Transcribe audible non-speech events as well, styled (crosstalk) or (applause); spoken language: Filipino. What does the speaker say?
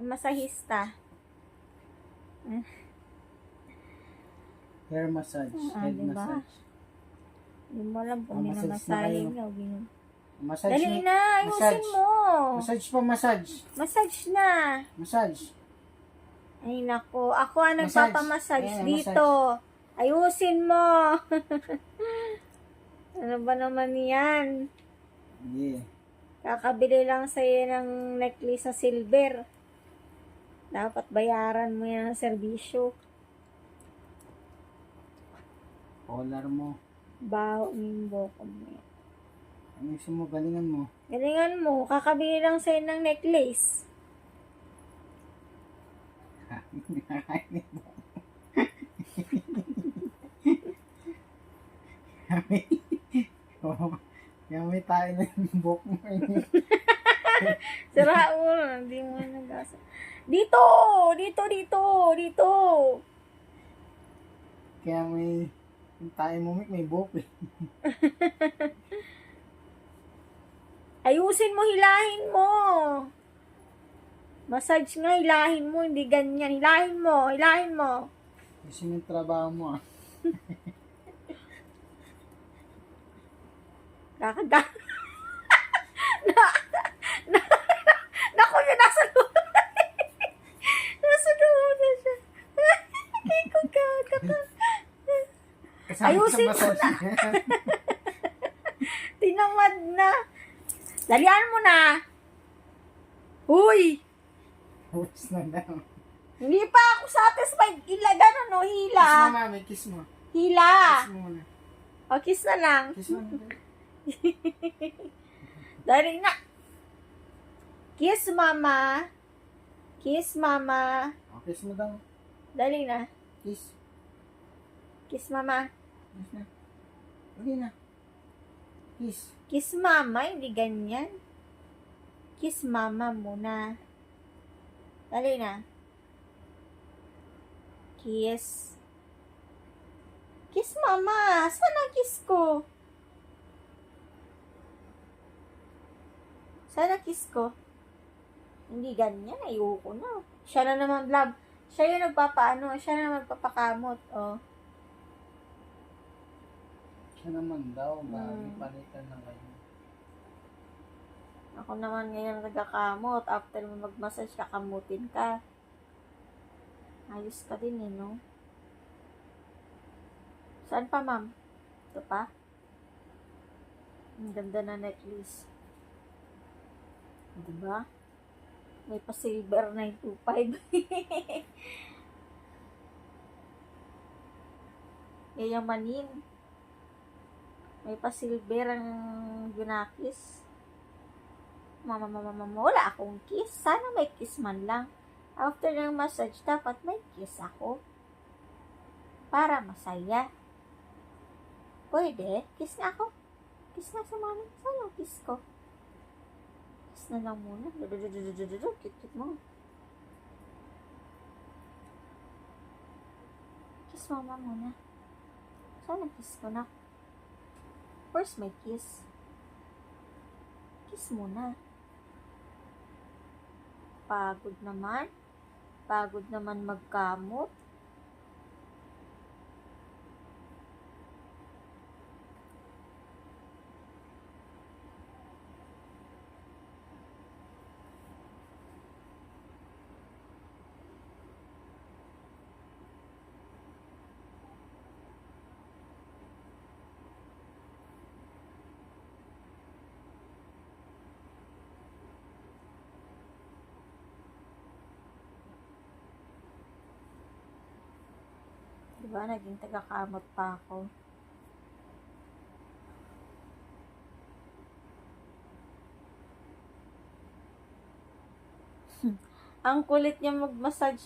Masahista. Hair massage. Ah, head diba? massage. Hindi mo alam kung Ah, massage na kayo. niya. o gino- Massage Dali na. na, ayusin Massage. mo. Massage pa massage. Massage na. Massage. Ay nako, ako ang Massage. nagpapamassage dito. Ayusin mo. (laughs) ano ba naman yan? Hindi. Kakabili lang sa'yo ng necklace sa silver. Dapat bayaran mo yan ng serbisyo. Collar mo. Baho yung boko mo. yan. Ano gusto mo? Galingan mo. Galingan mo, kakabili lang sa'yo ng necklace. Oo. Yummy tayo na yung buhok mo. (laughs) Sira ulo, hindi mo nagasa. Dito! Dito, dito! Dito! Kaya may yung tayo mo may buhok eh. (laughs) Ayusin mo, hilahin mo. Massage nga, hilahin mo, hindi ganyan. Hilahin mo, hilahin mo. Kasi yung trabaho mo ah. (laughs) Kakaga. na, na, naku, yun, nasa loob. nasa loob na siya. Kaya ko kaka. Kasama Ayusin mo massage. (laughs) Tinamad na. Dalian mo na. Uy! Tapos na daw. Hindi pa ako satisfied. Ila, gano'n, no? Hila. Kiss mo mami, kiss mo. Hila. Kiss mo muna. O, kiss na lang. Kiss mo muna. (laughs) Dali na. Kiss, mama. Kiss, mama. Oh, kiss mo daw. Dali na. Kiss. Kiss, mama. Kiss na. Hindi na. Kiss. Kiss, mama. Hindi ganyan. Kiss, mama muna. Dali na. Kiss. Kiss, mama. Saan ang kiss ko? Saan ang kiss ko? Hindi ganyan. Ayoko na. Siya na naman, love. Siya yung nagpapaano. Siya na magpapakamot. Oh. Siya naman daw. Bagay palitan lang kayo. Ako naman ngayon nagkakamot. After mo mag-massage, kakamutin ka. Ayos ka din eh, no? Saan pa, ma'am? Ito pa? Ang ganda na necklace. Diba? May pa silver 925. (laughs) Yayamanin. May pa silver ang ginakis. Mama, mama, mama, wala akong kiss. Sana may kiss man lang. After ng massage, dapat may kiss ako. Para masaya. Pwede? Kiss na ako. Kiss na sa mami. Sana kiss ko. Kiss na lang muna. Cute-cute mo. Kiss mama muna. Sana kiss ko na. First, may kiss. Kiss muna. Pagod naman. Pagod naman magkamot. Diba? Naging tagakamot pa ako. Ang kulit niya mag-massage